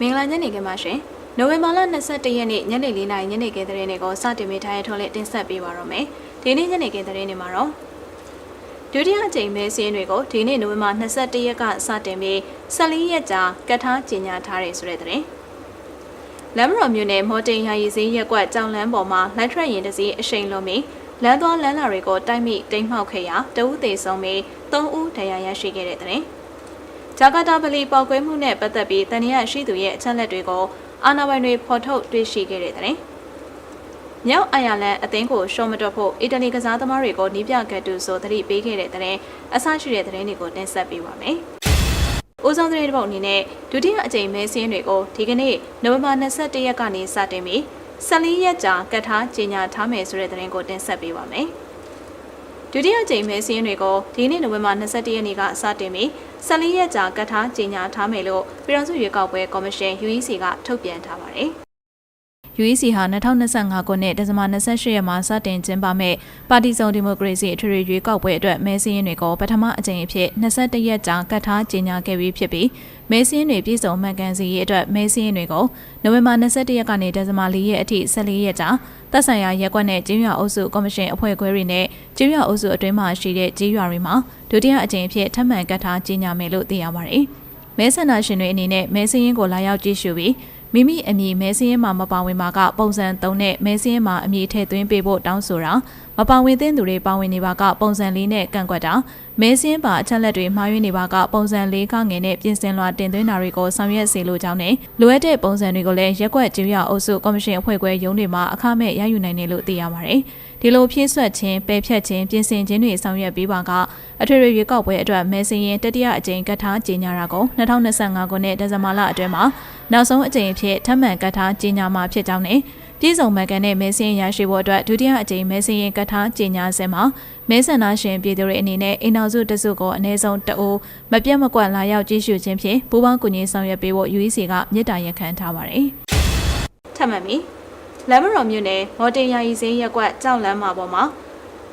မင်္ဂလာညနေခင်းပါရှင်။နိုဝင်ဘာလ22ရက်နေ့ညနေ4:00နာရီညနေခင်းသတင်းတွေကိုစတင်မိထားရထုတ်လက်တင်ဆက်ပေးပါတော့မယ်။ဒီနေ့ညနေခင်းသတင်းတွေမှာတော့ဒုတိယအကြိမ်မဲစင်းတွေကိုဒီနေ့နိုဝင်ဘာ22ရက်ကစတင်ပြီး14ရက်ကြာကတ်ထားကြေညာထားတယ်ဆိုတဲ့သတင်း။လမ်းမတော်မြို့နယ်မော်တင်ယာရီစင်းရက်ကွက်ကြောင်လန်းပေါ်မှာလိုက်ထရက်ရင်တစည်းအရှိန်လုံးပြီးလမ်းသွားလမ်းလာတွေကိုတိုက်မိတိမ်မှောက်ခဲ့ရာတဦးသေးဆုံးပြီး3ဦးဒဏ်ရာရရှိခဲ့တဲ့သတင်း။ ဂျာကာတာပလီပေါက်ကွဲမှုနဲ့ပတ်သက်ပြီးတန်ရရှိသူရဲ့အချက်လက်တွေကိုအာဏာပိုင်တွေဖော်ထုတ်တွေ့ရှိခဲ့တဲ့တဲ့။မြောက်အိုင်ယာလန်အသင်းကိုရှော့မတော့ဖို့အီတလီကစားသမားတွေကိုနီးပြကတ်တူဆိုသတိပေးခဲ့တဲ့တဲ့အဆရှိတဲ့သတင်းတွေကိုတင်ဆက်ပေးပါမယ်။ဦးဆောင်သတင်းတစ်ပုဒ်အနေနဲ့ဒုတိယအကြိမ်မဲစင်းတွေကိုဒီကနေ့နိုဝင်ဘာ21ရက်ကနေစတင်ပြီး14ရက်ကြာကတ်ထားကြေညာထားမယ်ဆိုတဲ့သတင်းကိုတင်ဆက်ပေးပါမယ်။ဒုတိယကြိမ်မဲစင်းတွေကိုဒီနေ့နိုဝင်ဘာ21ရက်နေ့ကစတင်ပြီး 14ရက်ကြာကတ်ထားကြေညာထားမယ်လို့ပြည်ထောင်စုရွေးကောက်ပွဲကော်မရှင် UEC ကထုတ်ပြန်ထားပါတယ်။ UEC ဟာ2025ခုနှစ်ဒီဇင်ဘာ28ရက်မှာစတင်ကျင်းပမဲ့ပါတီစုံဒီမိုကရေစီအထွေထွေရွေးကောက်ပွဲအတွက်မဲစင်းရင်တွေကိုပထမအကြိမ်အဖြစ်21ရက်ကြာကတ်ထားကြေညာခဲ့ပြီးဖြစ်ပြီးမဲစင်းတွေပြည်စုံမှန်ကန်စီရေးအတွက်မဲစင်းရင်တွေကိုနိုဝင်ဘာ21ရက်ကနေဒီဇင်ဘာ4ရက်အထိ14ရက်ကြာသက်ဆိုင်ရာရက်ကွက်နဲ့ကျေးရွာအုပ်စုကော်မရှင်အဖွဲ့ခွဲတွေနဲ့ကျေးရွာအုပ်စုအတွင်းမှာရှိတဲ့ကျေးရွာတွေမှာဒုတိယအကြိမ်အဖြစ်ထပ်မံကတ်ထားကြေညာမယ်လို့သိရပါတယ်။မဲဆန္ဒရှင်တွေအနေနဲ့မဲစင်းရင်ကိုလာရောက်ကြည့်ရှုပြီး မိမိအမည်မဲစင်းရဲမှာမပါဝင်ပါကပုံစံ3နဲ့မဲစင်းရဲမှာအမည်ထည့်သွင်းပေးဖို့တောင်းဆိုတာမပါဝင်သင့်သူတွေပါဝင်နေပါကပုံစံ၄နဲ့ကန့်ကွက်တာမဲစင်းပါအချက်လက်တွေမှားယွင်းနေပါကပုံစံ၄ကငယ်နဲ့ပြင်ဆင်လွှာတင်သွင်းတာတွေကိုဆောင်ရွက်စေလိုကြောင်းနဲ့လိုအပ်တဲ့ပုံစံတွေကိုလည်းရက်ွက်ကျေးရွာအုပ်စုကော်မရှင်အဖွဲ့ခွဲရုံးတွေမှာအခမဲ့ရယူနိုင်တယ်လို့သိရပါတယ် ဒီလိုဖြည့်ဆွတ်ခြင်းပယ်ဖြတ်ခြင်းပြင်ဆင်ခြင်းတွေဆောင်ရွက်ပြီးပါကအထွေထွေရွေးကောက်ပွဲအတွက်မဲစင်းရင်တတိယအကြိမ်ကတ်ထားကြေညာတာကို2025ခုနှစ်ဒီဇင်ဘာလအတွင်းမှာနောက်ဆုံးအကြိမ်အဖြစ်ထပ်မံကတ်ထားကြေညာမှာဖြစ်ကြောင်းနဲ့ပြည်စုံမှန်ကန်တဲ့မဲစင်းရရှိဖို့အတွက်ဒုတိယအကြိမ်မဲစင်းရင်ကတ်ထားကြေညာစင်မှာမဲဆန္ဒရှင်ပြည်သူတွေအနေနဲ့အိမ်နောက်စုတစုကိုအနည်းဆုံးတအိုးမပြတ်မကွက်လာရောက်ကြည့်ရှုခြင်းဖြင့်ပူးပေါင်းကူညီဆောင်ရွက်ပေးဖို့ UEC ကမြစ်တာရက်ခံထားပါတယ်။ထပ်မံပြီး လမ်းမတော်မြို့နယ်မော်တင်ယာယီစင်းရက်ကွက်ကြောက်လမ်းမှာပေါ်မှာ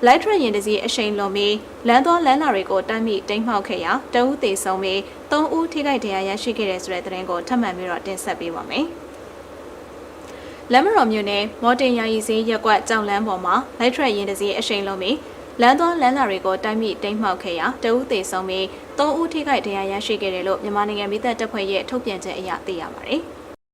လိုက်ထရရင်တစီအရှိန်လွန်ပြီးလမ်းသွားလမ်းလာတွေကိုတိုက်မိတိမ်မှောက်ခဲ့ရာတဦးသေဆုံးပြီး၃ဦးထိခိုက်ဒဏ်ရာရရှိခဲ့တဲ့ဆိုတဲ့သတင်းကိုထပ်မံပြီးတော့တင်ဆက်ပေးပါမယ်။လမ်းမတော်မြို့နယ်မော်တင်ယာယီစင်းရက်ကွက်ကြောက်လမ်းပေါ်မှာလိုက်ထရရင်တစီအရှိန်လွန်ပြီးလမ်းသွားလမ်းလာတွေကိုတိုက်မိတိမ်မှောက်ခဲ့ရာတဦးသေဆုံးပြီး၃ဦးထိခိုက်ဒဏ်ရာရရှိခဲ့တယ်လို့မြန်မာနိုင်ငံမိသက်တပ်ဖွဲ့ရဲ့ထုတ်ပြန်ချက်အရသိရပါတယ်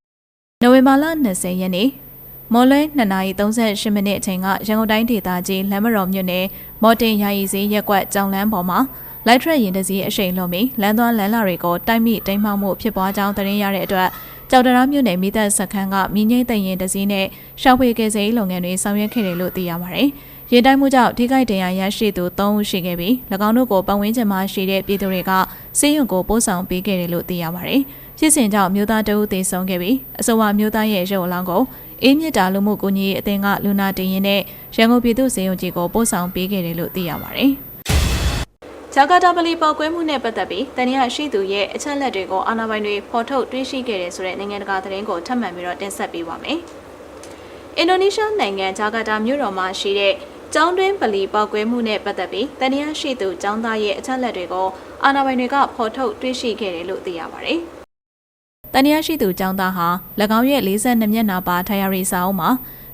။နိုဝင်ဘာလ20ရက်နေ့ မော်လဲ2:38မိနစ်အချိန်ကရန်ကုန်တိုင်းဒေသကြီးလမ်းမတော်မြို့နယ်မော်တင်ယာယီစည်းရက်ကွက်ကြောင်လန်းပေါ်မှာလိုက်ထရက်ရင်တစည်းအရှိန်လုံးပြီးလမ်းသွားလမ်းလာတွေကိုတိုက်မိတိမ်မှောက်မှုဖြစ်ပွားကြောင်းသတင်းရတဲ့အတွက်ကြောက်တရားမြို့နယ်မိသက်စခန်းကမြင်းငိမ့်တရင်တစည်းနဲ့ရှောက်ဖွေကယ်ဆယ်ရေးလုပ်ငန်းတွေဆောင်ရွက်ခဲ့တယ်လို့သိရပါတယ်။ရေတိုင်းမှုကြောင့်ထိခိုက်ဒဏ်ရာရရှိသူ3ဦးရှိခဲ့ပြီး၎င်းတို့ကိုပတ်ဝန်းကျင်မှာရှိတဲ့ပြည်သူတွေကစေယုံကိုပို့ဆောင်ပေးခဲ့တယ်လို့သိရပါတယ်။ဖြစ်စဉ်ကြောင့်မြို့သားတအုပ်သေဆုံးခဲ့ပြီးအဆိုပါမြို့သားရဲ့ရုပ်အလောင်းကို အေးမြစ်တာလူမှုကူညီရေးအသင်းကလူနာတင်ရင်နဲ့ရန်ကုန်ပြည်သူ့စေယုံကြီးကိုပို့ဆောင်ပေးခဲ့တယ်လို့သိရပါတယ်။ဂျာကာတာပလီပေါက်ကွဲမှုနဲ့ပတ်သက်ပြီးတန်ရရှိသူရဲ့အချက်လက်တွေကိုအာဏာပိုင်တွေဖော်ထုတ်တွေ့ရှိခဲ့တယ်ဆိုတဲ့နိုင်ငံတကာသတင်းကိုထပ်မံပြီးတော့တင်ဆက်ပေးပါမယ်။အင်ဒိုနီးရှားနိုင်ငံဂျာကာတာမြို့တော်မှာရှိတဲ့ကျောင်းတွင်းပလီပေါက်ကွဲမှုနဲ့ပတ်သက်ပြီးတန်ရရှိသူကျောင်းသားရဲ့အချက်လက်တွေကိုအာဏာပိုင်တွေကဖော်ထုတ်တွေ့ရှိခဲ့တယ်လို့သိရပါတယ်။ တန်ရရှိသူចောင်းသားဟာ၎င်းရဲ့42မျက်နှာပါထိုင်ရရီစာအုပ်မှာ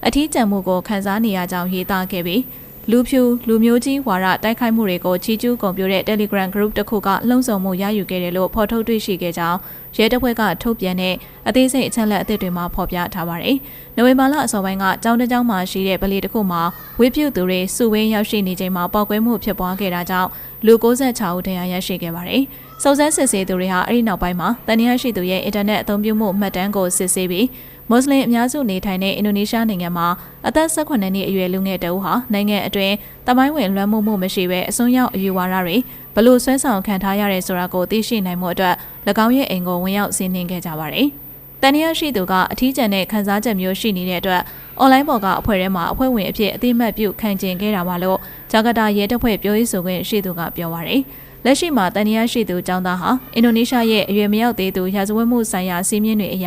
အထီးကျန်မှုကိုခန်းစားနေရကြောင်းရေးသားခဲ့ပြီးလူဖြူလူမျိုးကြီးဝါရတိုက်ခိုက်မှုတွေကိုချီကျူးကုန်ပြတဲ့ Telegram Group တစ်ခုကလှုံ့ဆော်မှုရယူခဲ့တယ်လို့ဖော်ထုတ်တွေ့ရှိခဲ့ကြောင်းရဲတပ်ဖွဲ့ကထုတ်ပြန်တဲ့အသေးစိတ်အချက်လက်အသစ်တွေမှာဖော်ပြထားပါတယ်။နိုဝင်ဘာလအစောပိုင်းကကျောင်းတစ်ကျောင်းမှာရှိတဲ့ဗလီတစ်ခုမှာဝေပြုသူတွေစုဝေးရောက်ရှိနေချိန်မှာပောက်ကွဲမှုဖြစ်ပွားခဲ့တာကြောင့်လူ96ဦးဒဏ်ရာရရှိခဲ့ပါတယ်။ စုံစမ်းစစ်ဆေးသူတွေဟာအဲ့ဒီနောက်ပိုင်းမှာတန်ရာရှိသူရဲ့အင်တာနက်အသုံးပြုမှုမှတ်တမ်းကိုစစ်ဆေးပြီးမွတ်စလင်အများစုနေထိုင်တဲ့အင်ဒိုနီးရှားနိုင်ငံမှာအသက်18နှစ်အရွယ်လူငယ်တဦးဟာနိုင်ငံအတွင်းတမိုင်းဝင်လွှမ်းမိုးမှုမရှိဘဲအစွန်းရောက်အယူဝါဒတွေဘလို့ဆွဲဆောင်ခံထားရတဲ့ဆိုတာကိုသိရှိနိုင်မှုအတွက်၎င်းရဲ့အိမ်ကိုဝင်ရောက်စီးနင်းခဲ့ကြပါတယ်။တန်ရရှိသူကအထီးကျန်တဲ့ခန်းစားချက်မျိုးရှိနေတဲ့အတွက်အွန်လိုင်းပေါ်ကအဖွဲ့ထဲမှာအဖွဲ့ဝင်အဖြစ်အသိမှတ်ပြုခံကျင်ခဲ့တာပါလို့ဂျာကာတာရဲတပ်ဖွဲ့ပြောရေးဆိုခွင့်ရှိသူကပြောပါရယ်။ လက်ရှိမှာတန်ရရှိသူចောင်းသားဟာအင်ဒိုနီးရှားရဲ့အရွယ်မရောက်သေးသူရာဇဝတ်မှုဆိုင်ရာစီးမြင့်တွေအရ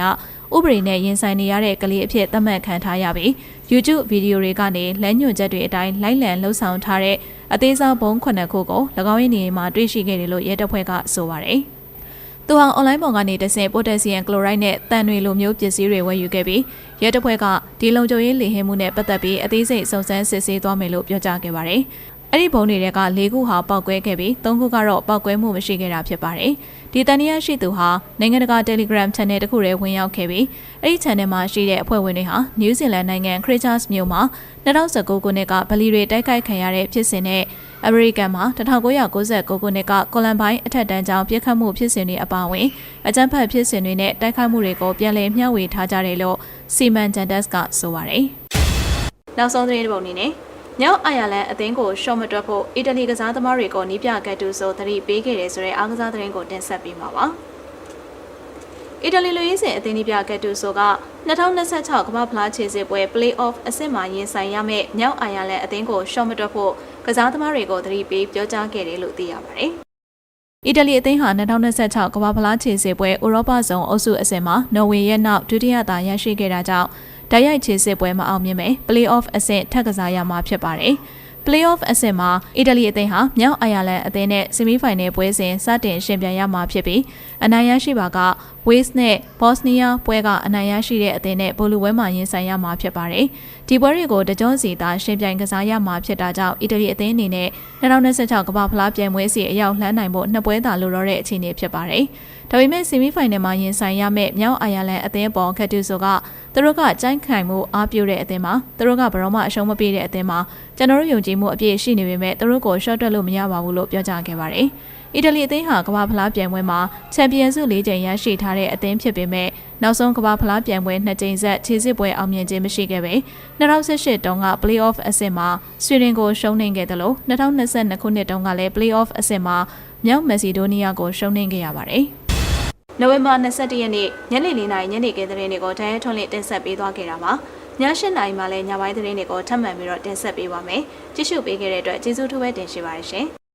ဥပဒေနဲ့ရင်ဆိုင်နေရတဲ့ကလေးအဖြစ်သတ်မှတ်ခံထားရပြီး YouTube ဗီဒီယိုတွေကနေလမ်းညွှန်ချက်တွေအတိုင်းလိုက်လံလှုပ်ဆောင်ထားတဲ့အသေးစားဘုံခုနှစ်ခုကို၎င်းရဲ့နေရာမှာတွေ့ရှိခဲ့တယ်လို့ရဲတပ်ဖွဲ့ကဆိုပါတယ်။မသူဟာအွန်လိုင်းပေါ်ကနေတဆင့်ပိုတက်ဆီယမ်ကလိုရိုက်နဲ့တန်တွေလိုမျိုးပစ္စည်းတွေဝယ်ယူခဲ့ပြီးရဲတပ်ဖွဲ့ကဒီလုံခြုံရေးလေဟင်းမှုနဲ့ပတ်သက်ပြီးအသေးစိတ်စုံစမ်းစစ်ဆေးသွားမယ်လို့ပြောကြားခဲ့ပါတယ်။ အဲ့ဒီဘုံတွေက၄ခုဟာပောက်ကွဲခဲ့ပြီး၃ခုကတော့ပောက်ကွဲမှုမရှိခဲ့တာဖြစ်ပါတယ်။ဒီတန်နီယာရှိသူဟာနိုင်ငံတကာ Telegram Channel တစ်ခုထဲဝင်ရောက်ခဲ့ပြီးအဲ့ဒီ Channel မှာရှိတဲ့အဖွဲ့ဝင်တွေဟာနယူးဇီလန်နိုင်ငံ Christchurch မြို့မှာ2019ခုနှစ်ကဗလီတွေတိုက်ခိုက်ခံရတဲ့ဖြစ်စဉ်နဲ့အမေရိကန်မှာ1999ခုနှစ်ကကိုလံဘိုင်းအထက်တန်းကျောင်းပြစ်ခတ်မှုဖြစ်စဉ်တွေအပါအဝင်အကြမ်းဖက်ဖြစ်စဉ်တွေနဲ့တိုက်ခိုက်မှုတွေကိုပြန်လည်မျှဝေထားကြတယ်လို့စီမန်ဂျန်ဒက်စ်ကဆိုပါတယ်။နောက်ဆုံးသတင်းတစ်ပုဒ်အနေနဲ့ မြောက်အိုင်ယာလန်အသင်းကိုရှော့မတွက်ဖို့အီတလီကစားသမားတွေကိုနီးပြကတ်တူဆိုသတိပေးခဲ့တယ်ဆိုတဲ့အားကစားသတင်းကိုတင်ဆက်ပေးမှာပါ။အီတလီလူရေးစင်အသင်းနီးပြကတ်တူဆိုက2026ကမ္ဘာဖလားခြေစစ်ပွဲ Play-off အဆင့်မှာရင်ဆိုင်ရမယ့်မြောက်အိုင်ယာလန်အသင်းကိုရှော့မတွက်ဖို့ကစားသမားတွေကိုသတိပေးပြောကြားခဲ့တယ်လို့သိရပါတယ်။အီတလီအသင်းဟာ2026ကမ္ဘာဖလားခြေစစ်ပွဲဥရောပဇုံအုပ်စုအဆင့်မှာနော်ဝေရဲ့နောက်ဒုတိယသာရရှိခဲ့တာကြောင့် တိုက်ရိုက်ခြေစစ်ပွဲမအောင်မြင်ပဲ Play-off အဆင့်ထပ်ကစားရမှာဖြစ်ပါတယ်။ Play-off အဆင့်မှာအီတလီအသင်းဟာမြောက်အိုင်ယာလန်အသင်းနဲ့ဆီမီဖိုင်နယ်ပွဲစဉ်စတင်ရှင်ပြိုင်ရမှာဖြစ်ပြီးအနိုင်ရရှိပါက Wales နဲ့ Bosnia ပွဲကအနိုင်ရရှိတဲ့အသင်းနဲ့ဘောလူပွဲမှာရင်ဆိုင်ရမှာဖြစ်ပါတယ်။ဒီပွဲတွေကိုတကြောစီသာရှင်ပြိုင်ကစားရမှာဖြစ်တာကြောင့်အီတလီအသင်းအနေနဲ့2026ကမ္ဘာဖလားပြိုင်ပွဲစီအရောက်လှမ်းနိုင်ဖို့နှစ်ပွဲသာလိုတော့တဲ့အခြေအနေဖြစ်ပါတယ်။ ဒါပေမဲ့ဆီမီဖိုင်နယ်မှာရင်ဆိုင်ရမယ့်မြောက်အိုင်ယာလန်အသင်းပေါ်ခက်တူဆိုကသူတို့ကကြိုင်းခိုင်မှုအားပြုတဲ့အသင်းမှာသူတို့ကဘရောမအရှုံးမပေးတဲ့အသင်းမှာကျွန်တော်တို့ယုံကြည်မှုအပြည့်ရှိနေပေမဲ့သူတို့ကိုရှော့တက်လို့မရပါဘူးလို့ပြောကြားခဲ့ပါတယ်။အီတလီအသင်းဟာကမ္ဘာဖလားပြိုင်ပွဲမှာချန်ပီယံဆု၄ကြိမ်ရရှိထားတဲ့အသင်းဖြစ်ပေမဲ့နောက်ဆုံးကမ္ဘာဖလားပြိုင်ပွဲနှစ်ကြိမ်ဆက်ခြေစစ်ပွဲအောင်မြင်ခြင်းမရှိခဲ့ပေ2018တုန်းက Play-off အဆင့်မှာဆွီဒင်ကိုရှုံးနိမ့်ခဲ့တယ်လို့2022ခုနှစ်တုန်းကလည်း Play-off အဆင့်မှာမြောက်မက်ဆီဒိုးနီးယားကိုရှုံးနိမ့်ခဲ့ရပါတယ်။ နိုဝင်ဘာ22ရက်နေ့ညနေ4နာရီညနေခင်းသတင်းတွေကိုတိုင်းထွန်းလင်းတင်ဆက်ပေးသွားခဲ့တာပါ။ည7နာရီမှလည်းညပိုင်းသတင်းတွေကိုထပ်မံပြီးတော့တင်ဆက်ပေးပါမယ်။ကြည့်ရှုပေးခဲ့တဲ့အတွက်ကျေးဇူးထူးပဲတင်ရှိပါတယ်ရှင်။